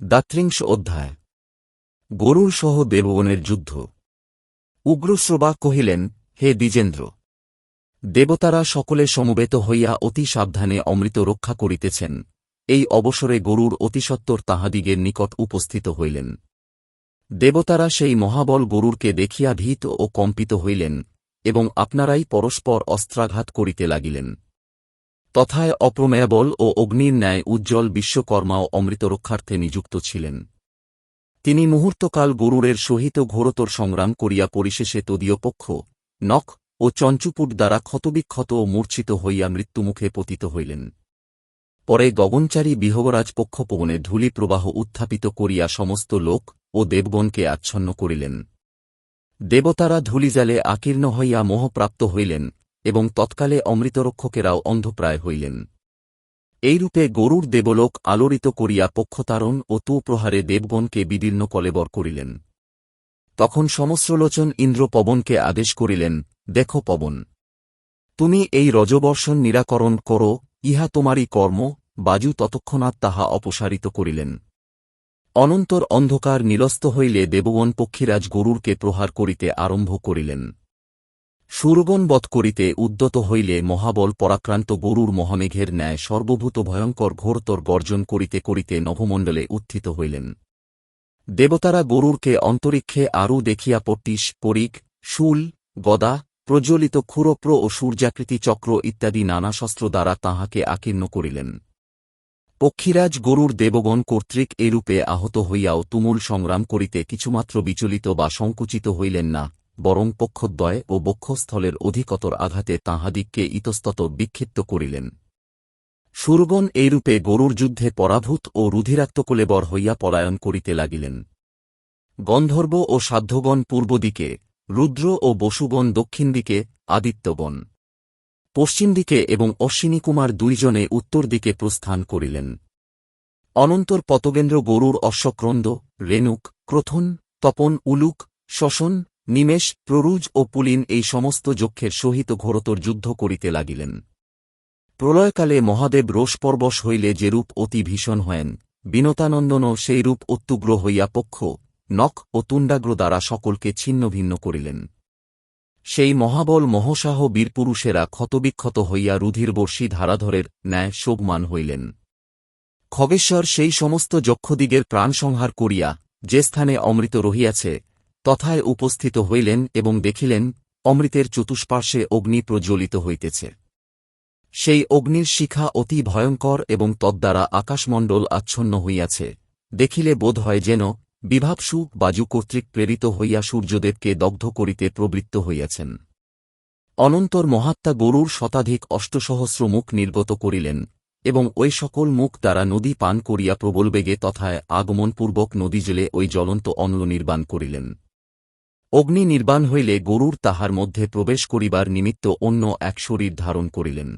দাত্রিংশ অধ্যায়। গরুর সহ দেবগণের যুদ্ধ। উগ্রশ্রবা কহিলেন, হে দ্বিজেন্দ্র, দেবতারা সকলে সমবেত হইয়া অতি সাবধানে অমৃত রক্ষা করিতেছেন। এই অবসরে গরুর অতিসত্বর তাহাদিগের নিকট উপস্থিত হইলেন। দেবতারা সেই মহাবল গরুরকে দেখিয়া ভীত ও কম্পিত হইলেন এবং আপনারাই পরস্পর অস্ত্রাঘাত করিতে লাগিলেন। তথায় অপ্রমেয়বল ও অগ্নির ন্যায় উজ্জ্বল বিশ্বকর্মাও অমৃত রক্ষার্থে নিযুক্ত ছিলেন। তিনি মুহূর্তকাল গরুরের সহিত ঘোরতর সংগ্রাম করিয়া পরিশেষে তদীয় পক্ষ, নখ ও চঞ্চুপুট দ্বারা ক্ষতবিক্ষত ও মূর্ছিত হইয়া মৃত্যুমুখে পতিত হইলেন। পরে গগনচারী বিহবরাজ পক্ষপবনে ধূলি প্রবাহ উত্থাপিত করিয়া সমস্ত লোক ও দেবগণকে আচ্ছন্ন করিলেন। দেবতারা ধূলিজালে আকীর্ণ হইয়া মোহপ্রাপ্ত হইলেন এবং তৎকালে অমৃতরক্ষকেরাও অন্ধপ্রায় হইলেন। এইরূপে গরুর দেবলোক আলোড়িত করিয়া পক্ষতারণ ও তু প্রহারে দেবগণকে বিদীর্ণ কলেবর করিলেন। তখন সমস্রলোচন ইন্দ্র পবনকে আদেশ করিলেন, দেখো পবন, তুমি এই রজবর্ষণ নিরাকরণ করো, ইহা তোমারই কর্ম, বাজু ততক্ষণাৎ তাহা অপসারিত করিলেন। অনন্তর অন্ধকার নিরস্ত হইলে দেবগণ পক্ষীরাজ গরুরকে প্রহার করিতে আরম্ভ করিলেন। সুরগণ বধ করিতে উদ্যত হইলে মহাবল পরাক্রান্ত গরুর মহামেঘের ন্যায় সর্বভূত ভয়ঙ্কর ঘোরতর গর্জন করিতে করিতে নভমণ্ডলে উত্থিত হইলেন। দেবতারা গরুরকে অন্তরিক্ষে আরও দেখিয়া পট্টিস পরিক, শুল, গদা, প্রজ্বলিত ক্ষুরপ্র ও সূর্যাকৃতি চক্র ইত্যাদি নানা শস্ত্র দ্বারা তাহাকে আকীর্ণ করিলেন। পক্ষীরাজ গরুর দেবগণ কর্তৃক এরূপে আহত হইয়াও তুমুল সংগ্রাম করিতে কিছুমাত্র বিচলিত বা সংকুচিত হইলেন না। বরং পক্ষদ্বয় ও বক্ষস্থলের অধিকতর আঘাতে তাঁহাদিগকে ইতস্তত বিক্ষিপ্ত করিলেন। সুরগণ এইরূপে গরুর যুদ্ধে পরাভূত ও রুধিরাক্তকুলেবর হইয়া পলায়ন করিতে লাগিলেন। গন্ধর্ব ও সাধ্যগণ পূর্ব দিকে, রুদ্র ও বসুগণ দক্ষিণ দিকে, আদিত্যগণ পশ্চিম দিকে এবং অশ্বিনীকুমার দুইজনে উত্তর দিকে প্রস্থান করিলেন। অনন্তর পতগেন্দ্র গরুর অশ্বক্রন্দ, রেণুক, ক্রথন, তপন, উলুক শশন নিমেষ, প্ররুজ ও পুলিন এই সমস্ত যক্ষের সহিত ঘোরতর যুদ্ধ করিতে লাগিলেন। প্রলয়কালে মহাদেব রোষপরবশ হইলে যেরূপ অতি ভীষণ হয়েন বিনতানন্দনও সেইরূপ অত্যুগ্র হইয়া পক্ষ, নখ ও তুণ্ডাগ্র দ্বারা সকলকে ছিন্ন ভিন্ন করিলেন। সেই মহাবল মহসাহ বীরপুরুষেরা ক্ষতবিক্ষত হইয়া রুধিরবর্ষী ধারাধরের ন্যায় শোভমান হইলেন। খগেশ্বর সেই সমস্ত যক্ষদিগের প্রাণসংহার করিয়া যে স্থানে অমৃত রহিয়াছে তথায় উপস্থিত হইলেন এবং দেখিলেন, অমৃতের চতুষ্পার্শ্বে অগ্নি প্রজ্বলিত হইতেছে। সেই অগ্নির শিখা অতি ভয়ঙ্কর এবং তদ্বারা আকাশমণ্ডল আচ্ছন্ন হইয়াছে। দেখিলে বোধ হয় যেন বিভাবসু বাজু কর্তৃক প্রেরিত হইয়া সূর্যদেবকে দগ্ধ করিতে প্রবৃত্ত হইয়াছেন। অনন্তর মহাত্মা গরুর শতাধিক অষ্টসহস্র মুখ নির্গত করিলেন এবং ওই সকল মুখ দ্বারা নদী পান করিয়া প্রবল বেগে তথায় আগমনপূর্বক নদীজলে ওই জ্বলন্ত অন্ল নির্বাণ করিলেন। অগ্নি নির্বাণ হইলে গরুর তাহার মধ্যে প্রবেশ করিবার নিমিত্ত অন্য এক শরীর ধারণ করিলেন।